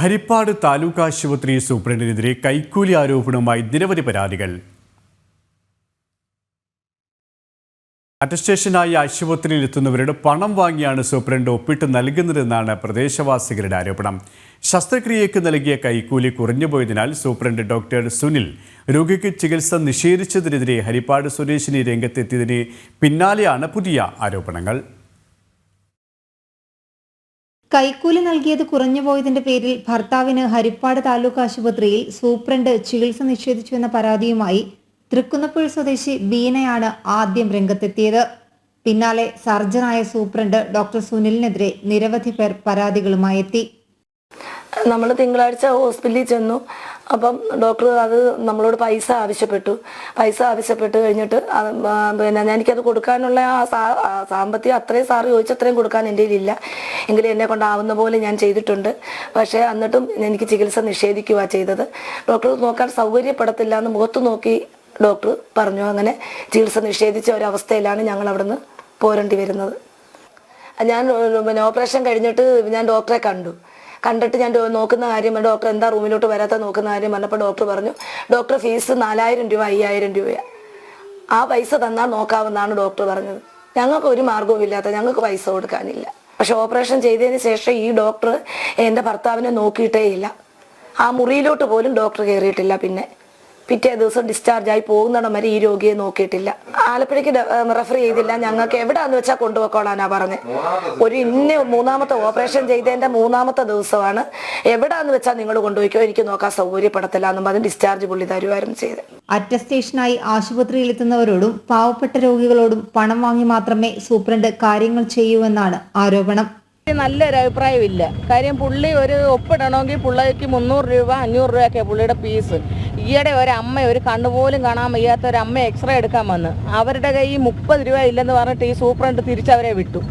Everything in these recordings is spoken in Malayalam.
ഹരിപ്പാട് താലൂക്ക് ആശുപത്രി സൂപ്രണ്ടിനെതിരെ കൈക്കൂലി ആരോപണവുമായി നിരവധി പരാതികൾ. അറ്റസ്റ്റേഷനായി ആശുപത്രിയിൽ എത്തുന്നവരുടെ പണം വാങ്ങിയാണ് സൂപ്രണ്ട് ഒപ്പിട്ട് നൽകുന്നതെന്നാണ് പ്രദേശവാസികളുടെ ആരോപണം. ശസ്ത്രക്രിയയ്ക്ക് നൽകിയ കൈക്കൂലി കുറഞ്ഞുപോയതിനാൽ സൂപ്രണ്ട് ഡോക്ടർ സുനിൽ രോഗിക്ക് ചികിത്സ നിഷേധിച്ചതിനെതിരെ ഹരിപ്പാട് സ്വദേശിനി രംഗത്തെത്തിയതിന് പിന്നാലെയാണ് പുതിയ ആരോപണങ്ങൾ. കൈക്കൂലി നൽകിയത് കുറഞ്ഞുപോയതിന്റെ പേരിൽ ഭർത്താവിന് ഹരിപ്പാട് താലൂക്ക് ആശുപത്രിയിൽ സൂപ്രണ്ട് ചികിത്സ നിഷേധിച്ചുവെന്ന പരാതിയുമായി തൃക്കുന്നപ്പുഴ സ്വദേശി ബീനയാണ് ആദ്യം രംഗത്തെത്തിയത്. പിന്നാലെ സർജനായ സൂപ്രണ്ട് ഡോക്ടർ സുനിലിനെതിരെ നിരവധി പേർ പരാതികളുമായി എത്തി. നമ്മൾ തിങ്കളാഴ്ച ഹോസ്പിറ്റലിൽ ചെന്നു. അപ്പം ഡോക്ടർ അത് നമ്മളോട് പൈസ ആവശ്യപ്പെട്ടു. പൈസ ആവശ്യപ്പെട്ട് കഴിഞ്ഞിട്ട് പിന്നെ എനിക്കത് കൊടുക്കാനുള്ള ആ സാമ്പത്തികം അത്രയും സാറ് ചോദിച്ച അത്രയും കൊടുക്കാൻ എന്റെ കയ്യിലില്ല. എങ്കിലും എന്നെ കൊണ്ടാവുന്ന പോലെ ഞാൻ ചെയ്തിട്ടുണ്ട്. പക്ഷേ എന്നിട്ടും എനിക്ക് ചികിത്സ നിഷേധിക്കുക ചെയ്തത്. ഡോക്ടർ നോക്കാൻ സൗകര്യപ്പെടത്തില്ല എന്ന് മുഖത്ത് നോക്കി ഡോക്ടർ പറഞ്ഞു. അങ്ങനെ ചികിത്സ നിഷേധിച്ച ഒരവസ്ഥയിലാണ് ഞങ്ങൾ അവിടുന്ന് പോരേണ്ടി വരുന്നത്. ഞാൻ പിന്നെ ഓപ്പറേഷൻ കഴിഞ്ഞിട്ട് ഞാൻ ഡോക്ടറെ കണ്ടു. കണ്ടിട്ട് ഞാൻ നോക്കുന്ന കാര്യം ഡോക്ടർ എന്താ റൂമിലോട്ട് വരാത്ത നോക്കുന്ന കാര്യം പറഞ്ഞപ്പോൾ ഡോക്ടർ പറഞ്ഞു ഡോക്ടർ ഫീസ് നാലായിരം രൂപ അയ്യായിരം രൂപയാണ് ആ പൈസ തന്നാൽ നോക്കാമെന്നാണ് ഡോക്ടർ പറഞ്ഞത്. ഞങ്ങൾക്ക് ഒരു മാർഗവും ഇല്ലാത്ത ഞങ്ങൾക്ക് പൈസ കൊടുക്കാനില്ല. പക്ഷെ ഓപ്പറേഷൻ ചെയ്തതിന് ശേഷം ഈ ഡോക്ടർ എന്റെ ഭർത്താവിനെ നോക്കിയിട്ടേ ഇല്ല. ആ മുറിയിലോട്ട് പോലും ഡോക്ടർ കയറിയിട്ടില്ല പിന്നെ. പിറ്റേ ദിവസം ഡിസ്ചാർജ് ആയി പോകുന്നിടം വരെ ഈ രോഗിയെ നോക്കിയിട്ടില്ല. ആലപ്പുഴയ്ക്ക് റെഫർ ചെയ്തില്ല. ഞങ്ങൾക്ക് എവിടെയാന്ന് വെച്ചാൽ കൊണ്ടുപോയിക്കോളാനാ പറഞ്ഞത് ഒരു ഇന്ന മൂന്നാമത്തെ ഓപ്പറേഷൻ ചെയ്തതിന്റെ മൂന്നാമത്തെ ദിവസമാണ്. എവിടെയാന്ന് വെച്ചാൽ നിങ്ങൾ കൊണ്ടുപോയിക്കോ? എനിക്ക് നോക്കാൻ സൗകര്യപ്പെടത്തില്ല എന്നും പറഞ്ഞ് ഡിസ്ചാർജ് പുള്ളി തരുമായിരുന്നു ചെയ്ത് അറ്റസ്റ്റേഷനായി ആശുപത്രിയിൽ എത്തുന്നവരോടും പാവപ്പെട്ട രോഗികളോടും പണം വാങ്ങി മാത്രമേ സൂപ്രണ്ട് കാര്യങ്ങൾ ചെയ്യൂ എന്നാണ് ആരോപണം നല്ലൊരു അഭിപ്രായമില്ല. കാര്യം പുള്ളി ഒരു ഒപ്പിടണമെങ്കിൽ പുള്ളിക്ക് മുന്നൂറ് രൂപ അഞ്ഞൂറ് രൂപയൊക്കെ പുള്ളിയുടെ ഫീസ് ഈയിടെ ഒരമ്മ ഒരു കണ്ണുപോലും കാണാൻ വയ്യാത്ത ഒരു അമ്മ എക്സ്റേ എടുക്കാൻ വന്ന്. അവരുടെ കയ്യിൽ മുപ്പത് രൂപ ഇല്ലെന്ന് പറഞ്ഞിട്ട് ഈ സൂപ്രണ്ട് തിരിച്ചവരെ വിട്ടു.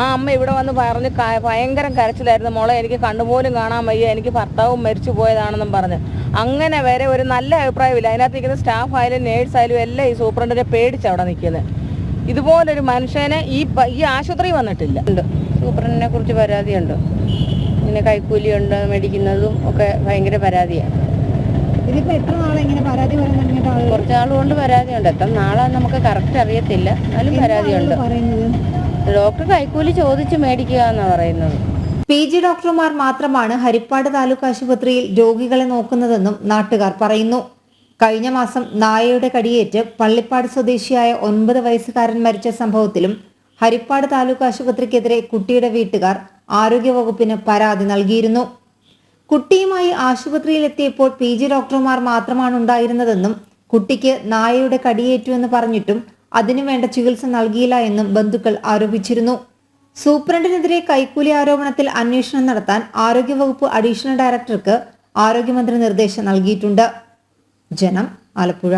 ആ അമ്മ ഇവിടെ വന്ന് പറഞ്ഞ് ഭയങ്കരം കരച്ചിലായിരുന്നു. മോളെ എനിക്ക് കണ്ണുപോലും കാണാൻ വയ്യ. എനിക്ക് ഭർത്താവും മരിച്ചു പോയതാണെന്നും പറഞ്ഞ്. അങ്ങനെ വരെ ഒരു നല്ല അഭിപ്രായമില്ല. അതിനകത്ത് സ്റ്റാഫ് ആയാലും നേഴ്സ് ആയാലും എല്ലാം ഈ സൂപ്രണ്ടിനെ പേടിച്ച് അവിടെ നിൽക്കുന്നത് ഇതുപോലൊരു മനുഷ്യനെ ഈ ഈ ആശുപത്രി വന്നിട്ടില്ല. ഉണ്ട്. സൂപ്രണ്ടിനെ കുറിച്ച് പരാതിയുണ്ട്. ഇങ്ങനെ കൈക്കൂലിയുണ്ട് മേടിക്കുന്നതും ഒക്കെ ഭയങ്കര പരാതിയാണ്. ഇതിപ്പോ എത്ര നാളെ ഇങ്ങനെ പരാതി കുറച്ച് നാളുകൊണ്ട് പരാതിയുണ്ട്. എത്ര നാളെ നമുക്ക് കറക്റ്റ് അറിയത്തില്ല. എന്നാലും പരാതിയുണ്ട്. ഡോക്ടർ കൈക്കൂലി ചോദിച്ച് മേടിക്കുക എന്നാ പറയുന്നത്. പി ജി ഡോക്ടർമാർ മാത്രമാണ് ഹരിപ്പാട് താലൂക്ക് ആശുപത്രിയിൽ രോഗികളെ നോക്കുന്നതെന്നും നാട്ടുകാർ പറയുന്നു. കഴിഞ്ഞ മാസം നായയുടെ കടിയേറ്റ് പള്ളിപ്പാട് സ്വദേശിയായ ഒൻപത് വയസ്സുകാരൻ മരിച്ച സംഭവത്തിലും ഹരിപ്പാട് താലൂക്ക് ആശുപത്രിക്കെതിരെ കുട്ടിയുടെ വീട്ടുകാർ ആരോഗ്യവകുപ്പിന് പരാതി നൽകിയിരുന്നു. കുട്ടിയുമായി ആശുപത്രിയിലെത്തിയപ്പോൾ പി ജി ഡോക്ടർമാർ മാത്രമാണ് ഉണ്ടായിരുന്നതെന്നും കുട്ടിക്ക് നായയുടെ കടിയേറ്റു എന്ന് പറഞ്ഞിട്ടും അതിനുവേണ്ട ചികിത്സ നൽകിയില്ല എന്നും ബന്ധുക്കൾ ആരോപിച്ചിരുന്നു. സൂപ്രണ്ടിനെതിരെ കൈക്കൂലി ആരോപണത്തിൽ അന്വേഷണം നടത്താൻ ആരോഗ്യവകുപ്പ് അഡീഷണൽ ഡയറക്ടർക്ക് ആരോഗ്യമന്ത്രി നിർദ്ദേശം നൽകിയിട്ടുണ്ട്. ജനം ആലപ്പുഴ.